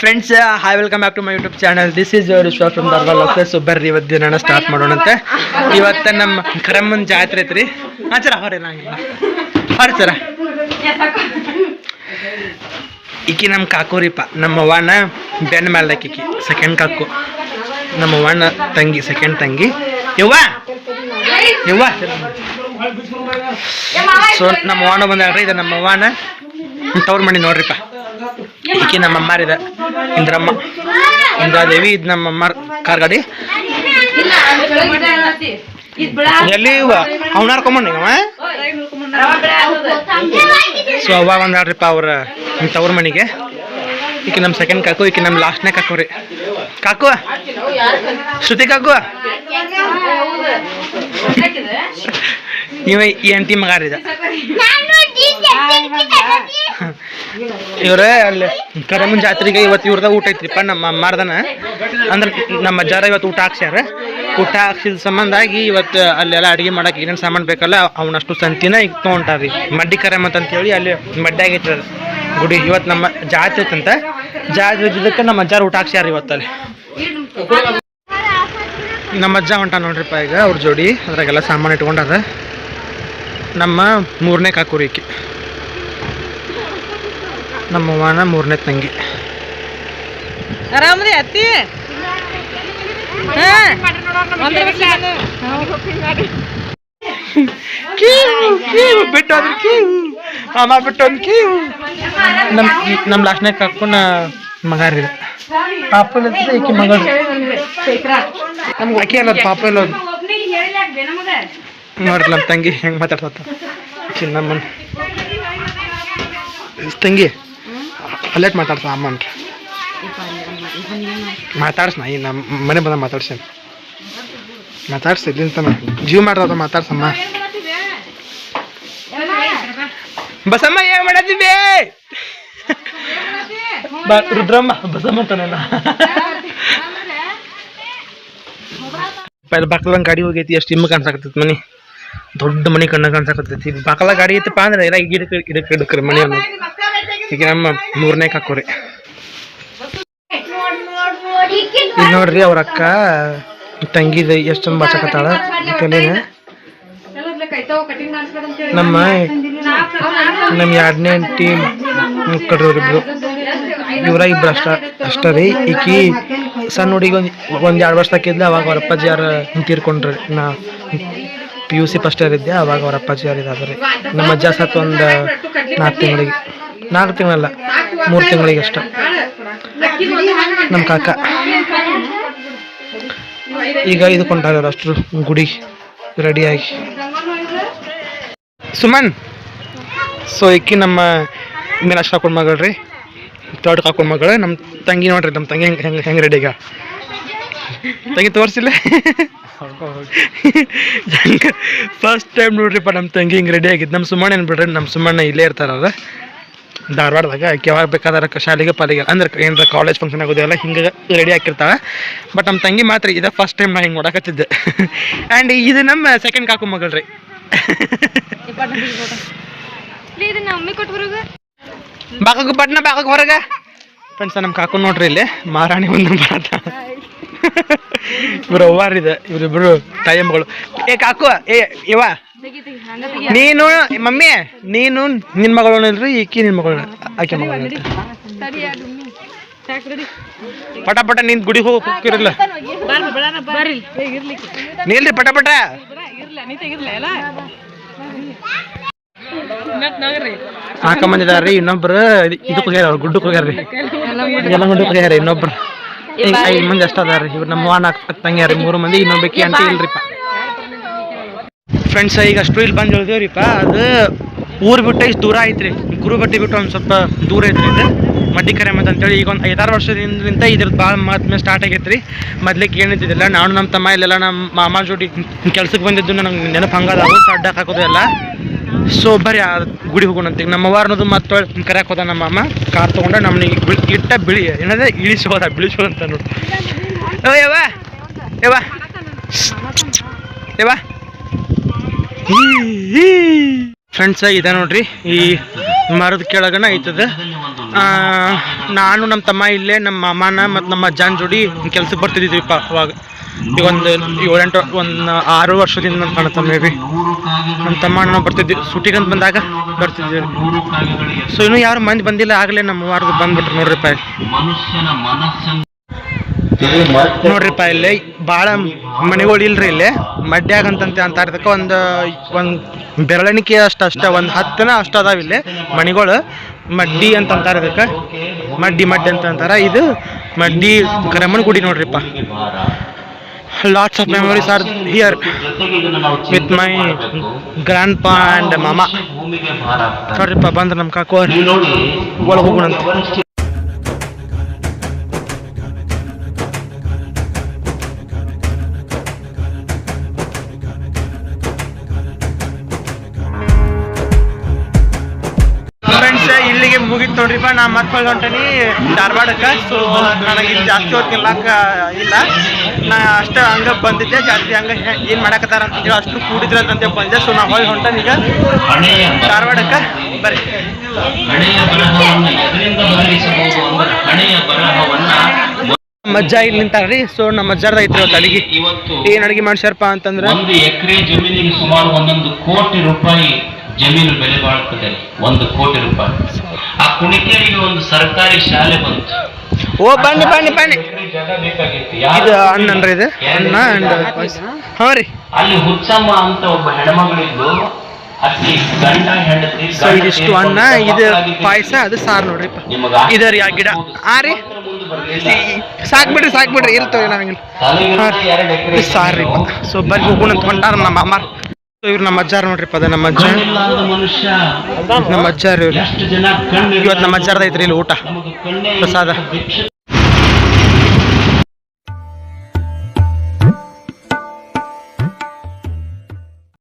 Friends hi welcome back to my YouTube channel this is your Vishwa from Darbar so ಬರ್ರಿ ಇವತ್ತು ದಿನ start ಮಾಡೋಣಂತೆ. ಇವತ್ತು ನಮ್ಮ ಕರಮ್ಮನ ಜಾತ್ರೆ ಐತ್ರಿ. ಹಾಂ ಸರ ಹೊರ ಹೊರ ಸರ ಈಕಿ ನಮ್ಮ ಕಾಕೋರಿಪ್ಪ ನಮ್ಮ ಅವ್ವನ ಬೆನ್ನ ಮೇಲೆ ಈಕಿ. ಸೆಕೆಂಡ್ ಕಾಕು. ನಮ್ಮ ಅವ್ವನ ತಂಗಿ ಸೆಕೆಂಡ್ ತಂಗಿ. ಯವ್ವ? ಯವ್ವ? ಸೊ ನಮ್ಮ ಅವ್ವನ ಬಂದಾಳ್ರಿ ಇದು ನಮ್ಮ ಅವ್ವನ. ತವ್ರ ಮಾಡಿ ನೋಡ್ರಿಪ್ಪ ಈಕಿ ನಮ್ಮ ಅಮ್ಮಾರಿದ ಇಂದ್ರಮ್ಮ. ಇಂದ್ರಾದೇವಿ ಇದು ನಮ್ಮ ಅಮ್ಮಾರ್ ಕಾರ್ ಗಾಡಿ. ಎಲ್ಲಿ ಇವ? ಅವ್ನ ಹಾರ್ಕೊಂಬಂಡಿ ಅವ ಸೊ ಅವ್ವ ಬಂದಾಳ್ರಿಪ್ಪ ಅವ್ರ ತವ್ರ ಮನೆಗೆ. ಈಕೆ ನಮ್ಮ ಸೆಕೆಂಡ್ ಕಾಕು ಈಕಿ ನಮ್ಮ ಲಾಸ್ಟ್ನೇ ಕಾಕು ರೀ. ಕಾಕು ಶ್ರುತಿ ಕಾಕು. ನೀವೇ ಈ ಅಂಟಿ ಮಗಾರಿದ. ಇವ್ರ ಅಲ್ಲಿ ಕರಮನ್ ಜಾತ್ರೆಗೆ ಇವತ್ತು ಇವ್ರದ ಊಟ ಐತ್ರಿಪ್ಪ, ನಮ್ಮ ಮಾರ್ದನ ಅಂದ್ರೆ ನಮ್ಮ ಅಜ್ಜಾರ ಇವತ್ತು ಊಟ ಹಾಕ್ಸ್ಯಾರ. ಊಟ ಹಾಕ್ಸಿದ ಸಂಬಂಧಾಗಿ ಇವತ್ತು ಅಲ್ಲೆಲ್ಲ ಅಡುಗೆ ಮಾಡಕ್ಕೆ ಏನೇನು ಸಾಮಾನು ಬೇಕಲ್ಲ, ಅವನಷ್ಟು ಸಂತಿನ ಈಗ ರೀ ಮಡ್ಡಿ ಕರಮ್ ಅಂತೇಳಿ ಅಲ್ಲಿ ಮಡ್ಡಿ ಆಗೈತ್ರಿ ಅದು. ಗುಡಿ, ಇವತ್ತು ನಮ್ಮ ಜಾತ್ರೆ ಐತಂತ. ಜಾತ್ರೆ ಇದ್ದಿದ್ದಕ್ಕೆ ನಮ್ಮ ಅಜ್ಜಾರ ಊಟ ಹಾಕ್ಸ್ಯಾರ ಇವತ್ತಲ್ಲಿ ನಮ್ಮ ಅಜ್ಜ ಹೊಂಟ ನೋಡ್ರಿಪ್ಪ ಈಗ ಅವ್ರ ಜೋಡಿ, ಅದ್ರಾಗೆಲ್ಲ ಸಾಮಾನು ಇಟ್ಕೊಂಡಾರ. ನಮ್ಮ ಮೂರನೇ ಕಾಕುರಿಕೆ. ಈಕಿ ನಮ್ಮ ಅವ್ವನ ಮೂರನೇ ತಂಗಿ. ಆರಾಮದಿ ಅತ್ತಿ? ಬಿಟ್ಟು ಹೋದ್ರು ಕೀವು ಅಮ್ಮ ಬಿಟ್ಟು ಒಂದು ಕೀವು. ನಮ್ಮ ನಮ್ಮ ಲಾಸ್ಟ್ನೇ ಕಾಕುನ ಮಗ ರೀ ಪಾಪ ಹತ್ರ ಈಕಿ ಮಗಳು. ಆಕಿ ಅಲ್ಲ ಪಾಪ ಇಲ್ಲ. ನೋಡ್ರಿ ನಮ್ಮ ತಂಗಿ, ಹೆಂಗೆ ಮಾತಾಡ್ತ ಚಿನ್ನಮ್ಮನ್ ತಂಗಿ ಅಲ್ಲೇಟ್ ಮಾತಾಡ್ತಾ ಅಮ್ಮನ್. ಮಾತಾಡ್ಸ ಈ ನಮ್ಮ ಮನೆ ಬಂದ ಮಾತಾಡ್ಸೇನೆ. ಮಾತಾಡ್ಸ ಇಲ್ಲಿಂದ ಜೀವ ಮಾಡ್ದ ಮಾತಾಡ್ಸಮ್ಮ. ಬಸಮ್ಮ, ಏನ್ ಮಾಡತ್ತಿದ್ದೆ ಬಾ, ರುದ್ರಮ್ಮ, ಬಸಮ್ಮ ಅಂತಾನಲ್ಲ. ಪೈಲ್ ಗಾಡಿ ಹೋಗೈತಿ, ಎಷ್ಟು ಹಿಮ್ಮ ಕಾಣ್ಸಾಕತ್ತೈತಿ ಮನಿ. ದೊಡ್ಡ ಮನೆ ಕಣ್ಣ ಕಾಣಿಸಕತ್ತೈತಿ. ಬಾಕಲ ಗಾಡಿ ಐತಪ್ಪ ಅಂದ್ರೆ ಎಲ್ಲ ಗಿಡಕ್ಕೆ ಗಿಡಕ್ಕೆ ಗಿಡಕ್ರಿ ಮನೆ ಈಗ ನಮ್ಮ ಮೂರನೇ ಕಾಕೋರಿ. ಇಲ್ಲಿ ನೋಡ್ರಿ ಅವ್ರ ಅಕ್ಕ, ತಂಗಿದ ಎಷ್ಟು ಚಂದ ನಮ್ಮ ನಮ್ ಎರಡನೇ ಟೀಮ್ ಇಬ್ರು. ಇವರ ಇಬ್ರು ಅಷ್ಟ ಅಷ್ಟ ರೀ. ಈಕಿ ಸಣ್ಣ ಹುಡುಗಿ ಒಂದ್, ಒಂದು ಎರಡು ವರ್ಷ ಹಾಕಿದ್ಲ ಅವಾಗ ಅವ್ರ ಅಪ್ಪಾಜಿ ಯಾರು ತೀರ್ಕೊಂಡ್ರಿ ನಾ P U C first year ಇದ್ದೆ ಅವಾಗ ಅವ್ರ ಅಪ್ಪಾಜಿ ಇದಾದ್ರಿ ನಮ್ಮ ಅಜ್ಜ ಸತ್ ಒಂದು ನಾಲ್ಕು ತಿಂಗಳಿಗೆ ನಾಲ್ಕು ತಿಂಗಳಲ್ಲ, ಮೂರು ತಿಂಗಳಿಗೆ ಅಷ್ಟ. ನಮ್ಮ ಕಾಕ. ಈಗ ಇದು ಅಷ್ಟು ಅಷ್ಟ್ರು ಗುಡಿ, ರೆಡಿಯಾಗಿ. ಸುಮನ್, ಸೊ ಇಕ್ಕಿ ನಮ್ಮ ಮೀನಾಕ್ಷಿ ಹಾಕೊಂಡು ಮಗಳ್ರಿ ತೋಟ ಹಾಕೊಂಡು ಮಗಳು. ನಮ್ಮ ತಂಗಿ ನೋಡ್ರಿ, ನಮ್ಮ ತಂಗಿ ಹೆಂಗೆ ಹೆಂಗೆ ಹೆಂಗೆ ರೆಡಿ ಈಗ? ತಂಗಿ ತೋರಿಸಿಲ್ಲ? ಫಸ್ಟ್ ಟೈಮ್ ನೋಡ್ರಿಪ್ಪ ನಮ್ಮ ತಂಗಿ ಹಿಂಗೆ ರೆಡಿ ಆಗಿದ್ದು ನಮ್ಮ ಸುಮ್ಮನೆ ಏನು ಬಿಡ್ರಿ ನಮ್ಮ ಸುಮ್ಮನೆ ಇಲ್ಲೇ ಇರ್ತಾರಲ್ಲ ಧಾರವಾಡದಾಗ ಯಾವಾಗ ಬೇಕಾದ್ರೆ ಶಾಲೆಗೆ ಪಾಲಿಗೆ. ಅಂದ್ರೆ ಏನಾರ ಕಾಲೇಜ್ ಫಂಕ್ಷನ್ ಆಗೋದಿಲ್ಲ ಹಿಂಗೆ ರೆಡಿ ಹಾಕಿರ್ತಾಳೆ ಬಟ್ ನಮ್ಮ ತಂಗಿ ಮಾತ್ರ ಇದೇ ಫಸ್ಟ್ ಟೈಮ್ ನಾ ಹಿಂಗೆ ನೋಡಕತ್ತಿದ್ದೆ ಆ್ಯಂಡ್ ಇದು ನಮ್ಮ ಸೆಕೆಂಡ್ ಕಾಕು ಮಗಳ್ರಿ ಬಾಕಕ್ಕೆ ಬಟ್ನ ಬಾಕಕ್ಕೆ ಹೊರಗೆ. ಫ್ರೆಂಡ್ಸ್ ನಮ್ಮ ಕಾಕು ನೋಡ್ರಿ ಇಲ್ಲಿ. ಮಹಾರಾಣಿ ಒಂದು ಬರತ್ತ. ಇವ್ರು ಅವ್ವಾರಿದೆ, ಇವರಿಬ್ರು ಮಗಳು ಏ, ಕಾಕು, ಏ, ಇವ. ನೀನು, ಮಮ್ಮಿ, ನೀನು ನಿನ್ನ ಮಗಳು ಇಲ್ರಿ, ಈಕಿ ನಿನ್ನ ಮಗಳು ಆಕೆ ಮಗಳು ಪಟ ಪಟ ನಿನ್ ಗುಡಿ ಹೋಗಿ ಹೋಗಿರಲ್ಲ ನೀಲ್ರಿ, ಪಟ ಪಟ. ಹಾಕೊಂಬಂದಿದಾರ್ರಿ ಇನ್ನೊಬ್ರು, ಇದ್- ಇದಕ್ಕೆ ಹೋಗ್ಯಾರ ಗುಡ್ಡಕ್ಕೆ ಹೋಗ್ಯಾರ್ರಿ ಎಲ್ಲ ಗುಡ್ಡಕ್ಕೆ ಹೋಗ್ಯಾರ ಇನ್ನೊಬ್ರು. ಈಗ ಐದು ಮಂದಿ ಅಷ್ಟ ಅದಾರ ಇವ್ರು ನಮ್ಮ ವಾನ ತಂಗ್ಯಾರ ಮೂರು ಮಂದಿ ಇನ್ನೊಬ್ಬಕಿ ಅಂತ ಇಲ್ರಿಪ್ಪ ಫ್ರೆಂಡ್ಸ್ ಈಗ ಅಷ್ಟು ಇಲ್ಲಿ ಬಂದು ಹೇಳ್ದೇವ್ರಿಪ್ಪ ಅದು ಊರು ಬಿಟ್ಟು ಇಷ್ಟು ದೂರ ಐತ್ರಿ. ಗುರುಬಟ್ಟಿ ಬಿಟ್ಟು ಒಂದು ಸ್ವಲ್ಪ ದೂರ ಐತ್ರಿ ಇದು. ಮಡ್ಡಿಕರೆ ಮತ್ತು ಅಂತೇಳಿ ಈಗ ಒಂದು ಐದಾರು ವರ್ಷದಿಂದ ಇದ್ರದ್ದು ಭಾಳ ಮಹತ್ವ ಸ್ಟಾರ್ಟ್ ಆಗೈತ್ರಿ. ಮೊದ್ಲಿಕ್ಕೆ ಏನಿದ್ದಿಲ್ಲ ನಾನು ನಮ್ಮ ತಮ್ಮ ಇಲ್ಲೆಲ್ಲ ನಮ್ಮ ಮಾಮ ಜೋಡಿ ಕೆಲ್ಸಕ್ಕೆ ಬಂದಿದ್ದು ನನಗೆ ನೆನಪು ಹಂಗಾದ್ರು ಸಡ್ಡ ಹಾಕೋದು ಎಲ್ಲ. ಸೊ ಬರೀ ಆ ಗುಡಿ ಹೋಗೋಣ ಅಂತ. ನಮ್ಮ ವಾರನದು ಮತ್ತೆ ಕರೆಯಕ್ಕೆ ಹೋದ ನಮ್ಮ ಅಮ್ಮ ಕಾರ್ ತೊಗೊಂಡ ನಮ್ಮನ್ನ ಇಟ್ಟ ಬಿಳಿ ಏನಂದ್ರೆ ಇಳಿಸೋದ ಬಿಳಿಸೋದಂತ ನೋಡು. ಯವ್ವ! ಯವ್ವ! ಫ್ರೆಂಡ್ಸ್ ಇದೆ ನೋಡ್ರಿ. ಈ ಮರದ ಕೆಳಗನ ಐತದ. ನಾನು ನಮ್ಮ ತಮ್ಮ ಇಲ್ಲೇ, ನಮ್ಮ ಅಮ್ಮನ ಮತ್ತು ನಮ್ಮ ಅಜ್ಜನ ಜೋಡಿ ಕೆಲ್ಸಕ್ಕೆ ಬರ್ತಿದ್ದೀವಿಪ್ಪ ಅವಾಗ. ಈಗ ಒಂದು ಏಳೆಂಟು, ಒಂದು ಆರು ವರ್ಷದಿಂದ ನಾನು ಕಾಣುತ್ತೆ ಮೇ ಬಿ ನಮ್ಮ ತಮ್ಮ ನಾವು ಬರ್ತಿದ್ವಿ. ಶೂಟಿಂಗ್ ಬಂದಾಗ ಬರ್ತಿದ್ವಿ. ಸೊ ಇನ್ನೂ ಯಾರು ಮಂದಿ ಬಂದಿಲ್ಲ, ಆಗಲೇ ನಮ್ಮ ವಾರದ ಬಂದ್ಬಿಟ್ರು ನೋಡ್ರಿಪ್ಪ ನೋಡ್ರಿಪ್ಪ ಇಲ್ಲಿ. ಭಾಳ ಮನೆಗಳು ಇಲ್ರಿ ಇಲ್ಲಿ. ಮಡ್ಯಾಗ ಅಂತ ಇರ್ತಕ್ಕ ಒಂದು ಒಂದು ಬೆರಳಿಕೆ ಅಷ್ಟು ಅಷ್ಟೇ, ಒಂದು ಹತ್ತನ ಅಷ್ಟು ಅದಾವ ಇಲ್ಲಿ ಮಣಿಗಳು ಮಡ್ಡಿ ಅಂತ ಅಂತಾರೆ ಅದಕ್ಕೆ ಮಡ್ಡಿ ಮಡ್ಡಿ ಅಂತ ಅಂತಾರ ಇದು ಮಡ್ಡಿ ಗ್ರಮನ್ ಗುಡಿ ನೋಡ್ರಿಪ್ಪ lots of memories are here with my grandpa and ಮಾಮ. ನೋಡ್ರಿಪ್ಪ, ಬಂದ್ರೆ ನಮ್ಮ ಕಾಕು ಅವ್ರು. ನೀವು ನೋಡಿ ಒಳಗೆ ಇಲ್ಲಿಗೆ ಮುಗಿತು ನೋಡ್ರಿಪ್ಪ ನಾ ಮತ್ತೆ ಹೊಂಟೇನಿ. ಧಾರವಾಡಕ್ಕೆ ಸೊ ನನಗೆ ಇಲ್ಲಿ ಜಾಸ್ತಿ ಹೊತ್ತು ನಿಲ್ಲಕ್ಕ ಇಲ್ಲ. ನಾ ಅಷ್ಟೇ ಹಂಗ ಬಂದಿದ್ದೆ ಜಾಸ್ತಿ ಹಂಗೆ ಏನು ಮಾಡಕತ್ತಾರ ಅಂತ ಹೇಳಿ ಅಷ್ಟು ಕೂಡಿದ್ರೆ ಅಂತ ಬಂದೆ. ಸೊ ನಾ ಹೋಗಿ ಹೊಂಟನಿ ಈಗ. ಧಾರವಾಡಕ್ಕ ಬರ್ರಿ. ನಮ್ಮ ಅಜ್ಜ ಇಲ್ಲಿ ನಿಂತಾರ್ರಿ. ಸೊ ನಮ್ಮ ಅಜ್ಜಾರ್ದ ಐತ್ರಿ ಇವತ್ತು ಅಡಿಗೆ. ಏನು ಅಡಿಗೆ ಮಾಡ್ಸ್ಯಾರಪ್ಪ ಅಂತಂದ್ರೆ? ಒಂದು ಎಕರೆ ಜಮೀನಿಗೆ ಸುಮಾರು ಒಂದೊಂದು ಕೋಟಿ ರೂಪಾಯಿ ಜಮೀನು ಬೆಲೆ ಬಾಳ್ತದೆ. ಒಂದು ಕೋಟಿ ರೂಪಾಯಿ. ಆ ಕುಣಿಕೇರಿಗೆ ಒಂದು ಸರ್ಕಾರಿ ಶಾಲೆ ಬಂತು. ಓ ಬನ್ನಿ ಬನ್ನಿ ಬನ್ನಿ. ಜಾಗ ಬೇಕಾಗಿತ್ತು? ಇದು ಯಾರು ಅಣ್ಣನ್ರಿ ಇದು? ಅಣ್ಣ ಅಂಡ್ ಹಾಂ ರೀ. ಅಲ್ಲಿ ಹುಚ್ಚಮ್ಮ ಅಂತ ಒಬ್ಬ ಹೆಣ್ಮಗಳಿದ್ದು ಅಕ್ಕಿ ಗಂಡ ಹೆಂಡತಿ ಸೊ ಇದಿಷ್ಟು ಅನ್ನ ಇದು ಪಾಯಸ ಅದು ಸಾರು ನೋಡ್ರಿ ಇದು ರೀ ಆ ಗಿಡ. ಆ ರೀ? ಸಾಕ್ ಬಿಡ್ರಿ ಸಾಕ್ ಬಿಡ್ರಿ ಇರ್ತವೆ ನಮಗೆ ಹಾಂ. ರೀ ಸಾರಿ ಸೊ ಬರ್ರಿ ಹೋಗೋಣ ಅಂತ ಹೊಂಟಾರ ನಮ್ಮ ಅಮ್ಮ ಸೊ ಇವ್ರು ನಮ್ಮ ಅಜ್ಜಾರ ನೋಡ್ರಿ ಪದ ನಮ್ಮ ಅಜ್ಜ ನಮ್ಮ ಅಜ್ಜಾರ ಇವ್ರು. ಇವತ್ತು ನಮ್ಮ ಅಜ್ಜಾರ್ದ ಐತ್ರಿ ಇಲ್ಲಿ ಊಟ. ಪ್ರಸಾದ.